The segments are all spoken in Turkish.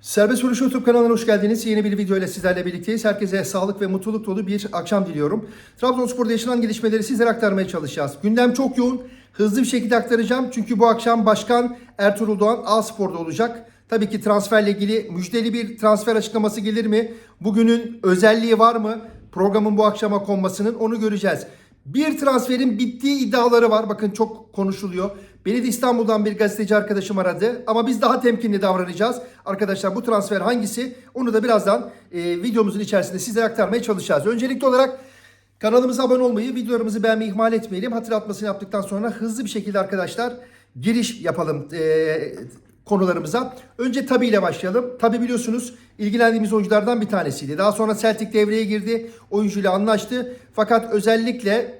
Serbest Vuruş YouTube kanalına hoş geldiniz. Yeni bir video ile sizlerle birlikteyiz. Herkese sağlık ve mutluluk dolu bir akşam diliyorum. Trabzonspor'da yaşanan gelişmeleri sizlere aktarmaya çalışacağız. Gündem çok yoğun. Hızlı bir şekilde aktaracağım. Çünkü bu akşam Başkan Ertuğrul Doğan A Spor'da olacak. Tabii ki transferle ilgili müjdeli bir transfer açıklaması gelir mi? Bugünün özelliği var mı? Programın bu akşama konmasının onu göreceğiz. Bir transferin bittiği iddiaları var. Bakın çok konuşuluyor. Beni de İstanbul'dan bir gazeteci arkadaşım aradı. Ama biz daha temkinli davranacağız. Arkadaşlar bu transfer hangisi? Onu da birazdan e, videomuzun içerisinde sizlere aktarmaya çalışacağız. Öncelikli olarak kanalımıza abone olmayı, videolarımızı beğenmeyi ihmal etmeyelim. Hatırlatmasını yaptıktan sonra hızlı bir şekilde arkadaşlar giriş yapalım e, konularımıza. Önce Tabi ile başlayalım. Tabi biliyorsunuz ilgilendiğimiz oyunculardan bir tanesiydi. Daha sonra Celtic devreye girdi. Oyuncuyla anlaştı. Fakat özellikle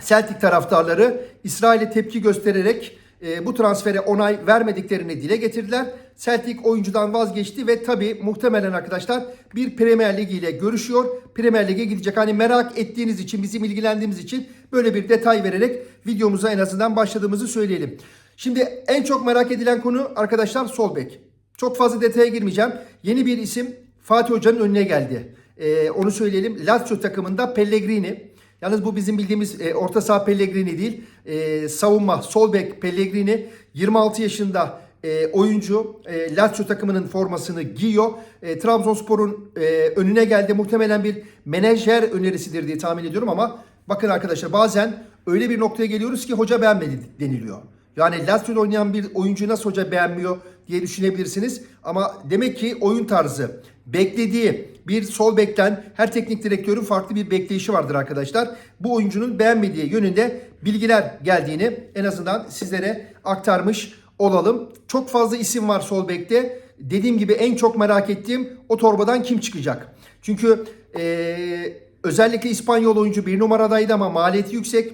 Celtic taraftarları İsrail'e tepki göstererek e, bu transfere onay vermediklerini dile getirdiler. Celtic oyuncudan vazgeçti ve tabi muhtemelen arkadaşlar bir Premier Lig ile görüşüyor. Premier Lig'e gidecek. Hani merak ettiğiniz için, bizim ilgilendiğimiz için böyle bir detay vererek videomuza en azından başladığımızı söyleyelim. Şimdi en çok merak edilen konu arkadaşlar sol bek. Çok fazla detaya girmeyeceğim. Yeni bir isim Fatih Hoca'nın önüne geldi. E, onu söyleyelim. Lazio takımında Pellegrini. Yalnız bu bizim bildiğimiz e, orta saha Pellegrini değil. E, savunma sol bek Pellegrini 26 yaşında e, oyuncu e, Lazio takımının formasını giyiyor. E, Trabzonspor'un e, önüne geldi. Muhtemelen bir menajer önerisidir diye tahmin ediyorum ama bakın arkadaşlar bazen öyle bir noktaya geliyoruz ki hoca beğenmedi deniliyor. Yani Lazio'da oynayan bir oyuncu nasıl hoca beğenmiyor diye düşünebilirsiniz. Ama demek ki oyun tarzı, beklediği bir sol bekten her teknik direktörün farklı bir bekleyişi vardır arkadaşlar. Bu oyuncunun beğenmediği yönünde bilgiler geldiğini en azından sizlere aktarmış olalım. Çok fazla isim var sol bekte. Dediğim gibi en çok merak ettiğim o torbadan kim çıkacak? Çünkü ee, özellikle İspanyol oyuncu bir numaradaydı ama maliyeti yüksek.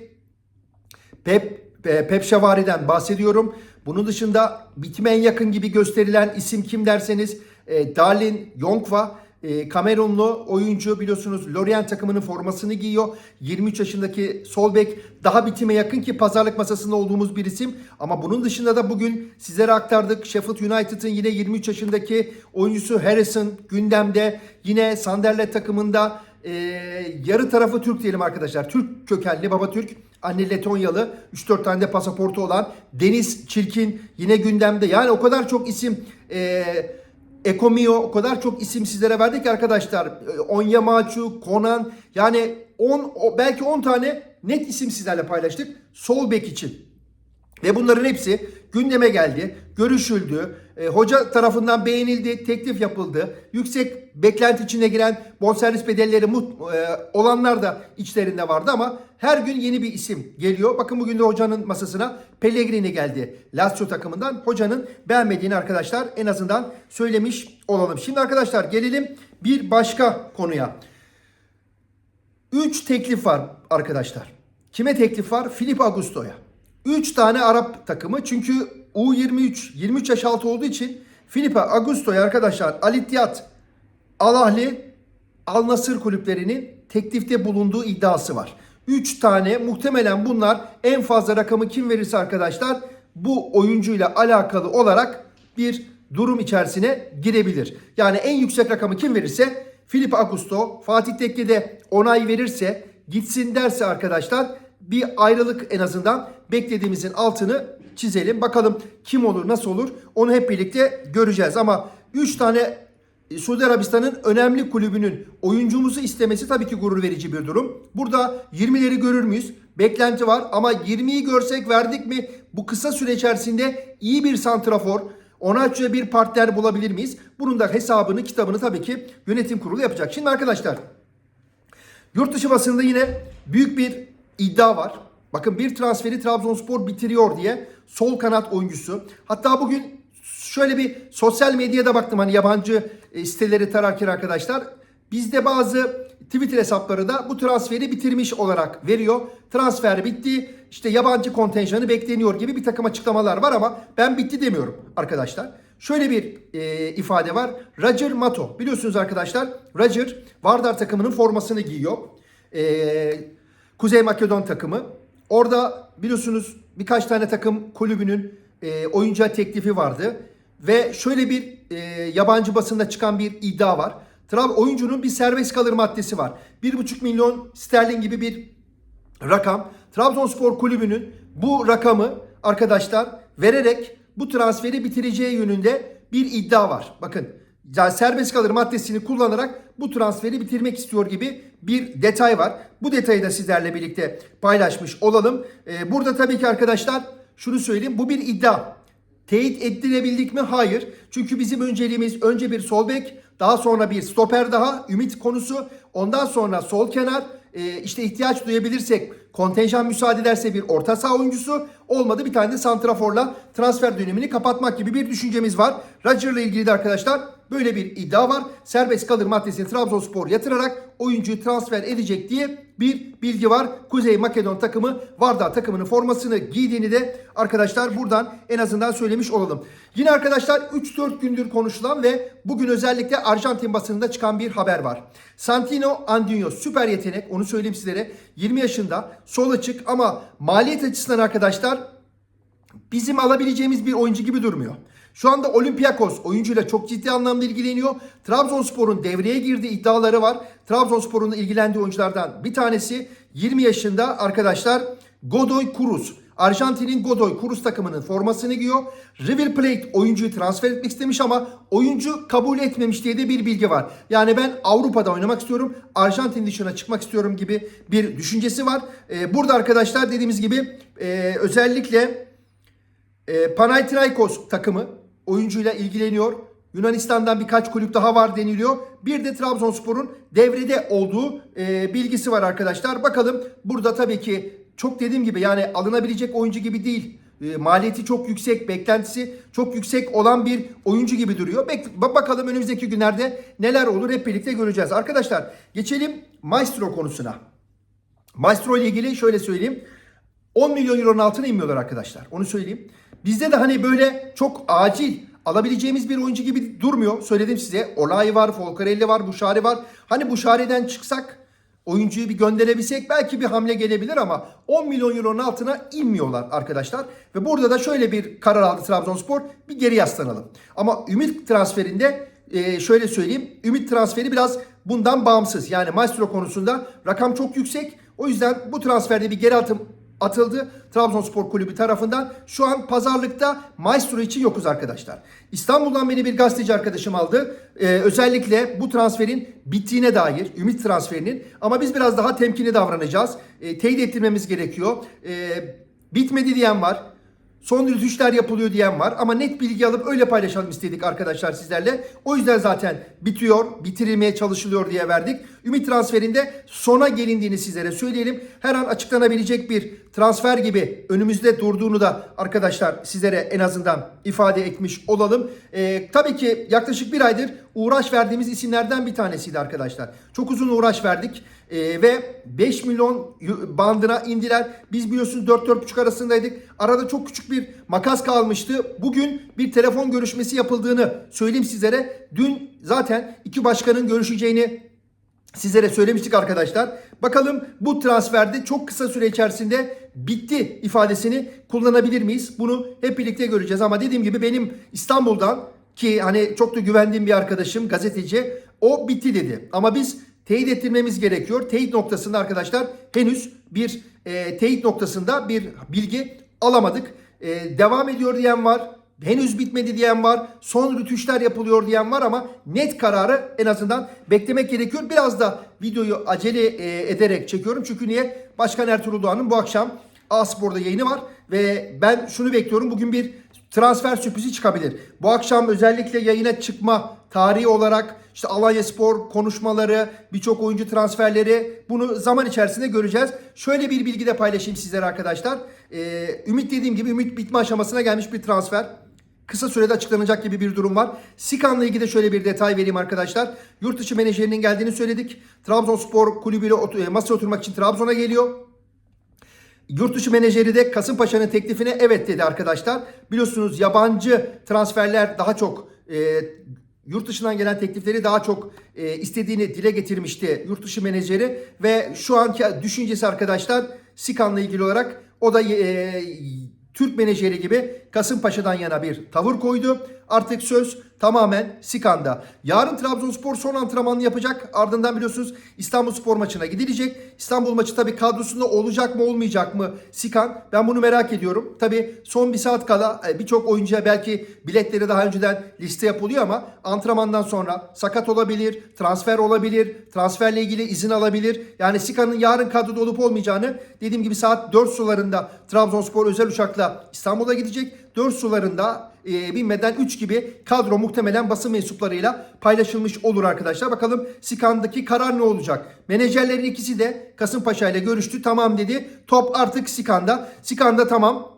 Pep Pep Şavari'den bahsediyorum. Bunun dışında bitime en yakın gibi gösterilen isim kim derseniz e, Darlin Yonkva e, Kamerunlu oyuncu biliyorsunuz Lorient takımının formasını giyiyor. 23 yaşındaki sol bek daha bitime yakın ki pazarlık masasında olduğumuz bir isim. Ama bunun dışında da bugün sizlere aktardık. Sheffield United'ın yine 23 yaşındaki oyuncusu Harrison gündemde. Yine Sunderland takımında e, yarı tarafı Türk diyelim arkadaşlar. Türk kökenli baba Türk. Anne Letonyalı. 3-4 tane de pasaportu olan Deniz Çirkin yine gündemde. Yani o kadar çok isim e, Ekomio o kadar çok isim sizlere verdik ki arkadaşlar. E, Onyemaçu, Konan yani 10 belki 10 tane net isim sizlerle paylaştık. Sol bek için. Ve bunların hepsi gündeme geldi, görüşüldü, e, hoca tarafından beğenildi, teklif yapıldı. Yüksek beklenti içine giren bonservis bedelleri mut, e, olanlar da içlerinde vardı ama her gün yeni bir isim geliyor. Bakın bugün de hocanın masasına Pellegrini geldi. Lazio takımından hocanın beğenmediğini arkadaşlar en azından söylemiş olalım. Şimdi arkadaşlar gelelim bir başka konuya. 3 teklif var arkadaşlar. Kime teklif var? Filip Augusto'ya. 3 tane Arap takımı çünkü U23 23 yaş altı olduğu için Filipe Augusto'ya arkadaşlar Al Ittihad, Al Nasır kulüplerinin teklifte bulunduğu iddiası var. 3 tane muhtemelen bunlar en fazla rakamı kim verirse arkadaşlar bu oyuncuyla alakalı olarak bir durum içerisine girebilir. Yani en yüksek rakamı kim verirse Filipe Augusto, Fatih Tekke'de onay verirse gitsin derse arkadaşlar bir ayrılık en azından beklediğimizin altını çizelim. Bakalım kim olur, nasıl olur onu hep birlikte göreceğiz. Ama 3 tane Suudi Arabistan'ın önemli kulübünün oyuncumuzu istemesi tabii ki gurur verici bir durum. Burada 20'leri görür müyüz? Beklenti var ama 20'yi görsek verdik mi bu kısa süre içerisinde iyi bir santrafor, Onaço'ya bir partner bulabilir miyiz? Bunun da hesabını, kitabını tabii ki yönetim kurulu yapacak. Şimdi arkadaşlar yurt dışı basında yine büyük bir iddia var. Bakın bir transferi Trabzonspor bitiriyor diye sol kanat oyuncusu. Hatta bugün şöyle bir sosyal medyada baktım hani yabancı e, siteleri tararken arkadaşlar. Bizde bazı Twitter hesapları da bu transferi bitirmiş olarak veriyor. Transfer bitti. İşte yabancı kontenjanı bekleniyor gibi bir takım açıklamalar var ama ben bitti demiyorum arkadaşlar. Şöyle bir e, ifade var. Roger Mato. Biliyorsunuz arkadaşlar Roger Vardar takımının formasını giyiyor. E, Kuzey Makedon takımı. Orada biliyorsunuz birkaç tane takım kulübünün e, oyuncuya teklifi vardı. Ve şöyle bir e, yabancı basında çıkan bir iddia var. Trab oyuncunun bir serbest kalır maddesi var. 1,5 milyon sterlin gibi bir rakam. Trabzonspor kulübünün bu rakamı arkadaşlar vererek bu transferi bitireceği yönünde bir iddia var. Bakın serbest kalır maddesini kullanarak bu transferi bitirmek istiyor gibi bir detay var. Bu detayı da sizlerle birlikte paylaşmış olalım. Ee, burada tabii ki arkadaşlar şunu söyleyeyim. Bu bir iddia. Teyit ettirebildik mi? Hayır. Çünkü bizim önceliğimiz önce bir sol bek, daha sonra bir stoper daha, ümit konusu. Ondan sonra sol kenar, e, işte ihtiyaç duyabilirsek, kontenjan müsaade ederse bir orta saha oyuncusu, olmadı bir tane de santraforla transfer dönemini kapatmak gibi bir düşüncemiz var. Roger'la ilgili de arkadaşlar böyle bir iddia var. Serbest kalır maddesini Trabzonspor yatırarak oyuncuyu transfer edecek diye bir bilgi var. Kuzey Makedon takımı Vardar takımının formasını giydiğini de arkadaşlar buradan en azından söylemiş olalım. Yine arkadaşlar 3-4 gündür konuşulan ve bugün özellikle Arjantin basınında çıkan bir haber var. Santino Andinho süper yetenek onu söyleyeyim sizlere. 20 yaşında sol açık ama maliyet açısından arkadaşlar bizim alabileceğimiz bir oyuncu gibi durmuyor. Şu anda Olympiakos oyuncuyla çok ciddi anlamda ilgileniyor. Trabzonspor'un devreye girdiği iddiaları var. Trabzonspor'un ilgilendiği oyunculardan bir tanesi 20 yaşında arkadaşlar Godoy Cruz. Arjantin'in Godoy Cruz takımının formasını giyiyor. River Plate oyuncuyu transfer etmek istemiş ama oyuncu kabul etmemiş diye de bir bilgi var. Yani ben Avrupa'da oynamak istiyorum. Arjantin dışına çıkmak istiyorum gibi bir düşüncesi var. Ee, burada arkadaşlar dediğimiz gibi e, özellikle e, Panathinaikos takımı oyuncuyla ilgileniyor. Yunanistan'dan birkaç kulüp daha var deniliyor. Bir de Trabzonspor'un devrede olduğu e, bilgisi var arkadaşlar. Bakalım burada tabii ki çok dediğim gibi yani alınabilecek oyuncu gibi değil. E, maliyeti çok yüksek, beklentisi çok yüksek olan bir oyuncu gibi duruyor. Bek bakalım önümüzdeki günlerde neler olur hep birlikte göreceğiz. Arkadaşlar geçelim Maestro konusuna. Maestro ile ilgili şöyle söyleyeyim. 10 milyon euronun altına inmiyorlar arkadaşlar. Onu söyleyeyim. Bizde de hani böyle çok acil alabileceğimiz bir oyuncu gibi durmuyor. Söyledim size. Olay var, Folcarelli var, Buşari var. Hani Buşari'den çıksak oyuncuyu bir gönderebilsek belki bir hamle gelebilir ama 10 milyon euronun altına inmiyorlar arkadaşlar. Ve burada da şöyle bir karar aldı Trabzonspor. Bir geri yaslanalım. Ama Ümit transferinde e, şöyle söyleyeyim. Ümit transferi biraz bundan bağımsız. Yani Maestro konusunda rakam çok yüksek. O yüzden bu transferde bir geri atım atıldı Trabzonspor Kulübü tarafından. Şu an pazarlıkta Maestro için yokuz arkadaşlar. İstanbul'dan beni bir gazeteci arkadaşım aldı. Ee, özellikle bu transferin bittiğine dair, ümit transferinin ama biz biraz daha temkinli davranacağız. Ee, teyit ettirmemiz gerekiyor. Ee, bitmedi diyen var. Son rütuşlar yapılıyor diyen var ama net bilgi alıp öyle paylaşalım istedik arkadaşlar sizlerle. O yüzden zaten bitiyor, bitirilmeye çalışılıyor diye verdik. Ümit transferinde sona gelindiğini sizlere söyleyelim. Her an açıklanabilecek bir transfer gibi önümüzde durduğunu da arkadaşlar sizlere en azından ifade etmiş olalım. Ee, tabii ki yaklaşık bir aydır uğraş verdiğimiz isimlerden bir tanesiydi arkadaşlar. Çok uzun uğraş verdik. Ee, ve 5 milyon bandına indiler. Biz biliyorsunuz 4-4,5 arasındaydık. Arada çok küçük bir makas kalmıştı. Bugün bir telefon görüşmesi yapıldığını söyleyeyim sizlere. Dün zaten iki başkanın görüşeceğini sizlere söylemiştik arkadaşlar. Bakalım bu transferde çok kısa süre içerisinde bitti ifadesini kullanabilir miyiz? Bunu hep birlikte göreceğiz ama dediğim gibi benim İstanbul'dan ki hani çok da güvendiğim bir arkadaşım gazeteci o bitti dedi. Ama biz teyit ettirmemiz gerekiyor. Teyit noktasında arkadaşlar henüz bir e, teyit noktasında bir bilgi alamadık. E, devam ediyor diyen var. Henüz bitmedi diyen var. Son rütuşlar yapılıyor diyen var ama net kararı en azından beklemek gerekiyor. Biraz da videoyu acele e, ederek çekiyorum. Çünkü niye? Başkan Ertuğrul Doğan'ın bu akşam A-Spor'da yayını var. Ve ben şunu bekliyorum. Bugün bir transfer sürprizi çıkabilir. Bu akşam özellikle yayına çıkma tarihi olarak işte Alanya Spor konuşmaları, birçok oyuncu transferleri bunu zaman içerisinde göreceğiz. Şöyle bir bilgi de paylaşayım sizlere arkadaşlar. Ee, Ümit dediğim gibi Ümit bitme aşamasına gelmiş bir transfer. Kısa sürede açıklanacak gibi bir durum var. Sikan'la ilgili de şöyle bir detay vereyim arkadaşlar. Yurt dışı menajerinin geldiğini söyledik. Trabzonspor kulübüyle otur- masaya oturmak için Trabzon'a geliyor. Yurt dışı menajeri de Kasımpaşa'nın teklifine evet dedi arkadaşlar. Biliyorsunuz yabancı transferler daha çok e, yurt dışından gelen teklifleri daha çok e, istediğini dile getirmişti yurt dışı menajeri ve şu anki düşüncesi arkadaşlar Sikan'la ilgili olarak o da e, Türk menajeri gibi Kasımpaşa'dan yana bir tavır koydu. Artık söz tamamen Sikan'da. Yarın Trabzonspor son antrenmanını yapacak. Ardından biliyorsunuz İstanbul Spor maçına gidilecek. İstanbul maçı tabii kadrosunda olacak mı olmayacak mı Sikan? Ben bunu merak ediyorum. Tabii son bir saat kala e, birçok oyuncuya belki biletleri daha önceden liste yapılıyor ama antrenmandan sonra sakat olabilir, transfer olabilir, transferle ilgili izin alabilir. Yani Sikan'ın yarın kadroda olup olmayacağını dediğim gibi saat 4 sularında Trabzonspor özel uçakla İstanbul'a gidecek. 4 sularında e, binmeden 3 gibi kadro muhtemelen basın mensuplarıyla paylaşılmış olur arkadaşlar. Bakalım Sikan'daki karar ne olacak? Menajerlerin ikisi de Kasımpaşa ile görüştü. Tamam dedi. Top artık Sikan'da. Sikan'da tamam.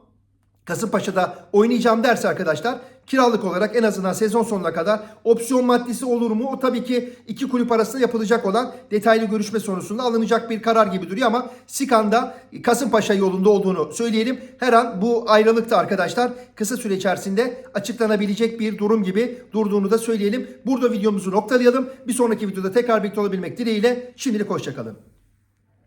Kasımpaşa'da oynayacağım derse arkadaşlar kiralık olarak en azından sezon sonuna kadar opsiyon maddesi olur mu? O tabii ki iki kulüp arasında yapılacak olan detaylı görüşme sonrasında alınacak bir karar gibi duruyor ama Sikan'da Kasımpaşa yolunda olduğunu söyleyelim. Her an bu ayrılıkta arkadaşlar kısa süre içerisinde açıklanabilecek bir durum gibi durduğunu da söyleyelim. Burada videomuzu noktalayalım. Bir sonraki videoda tekrar birlikte olabilmek dileğiyle şimdilik hoşçakalın.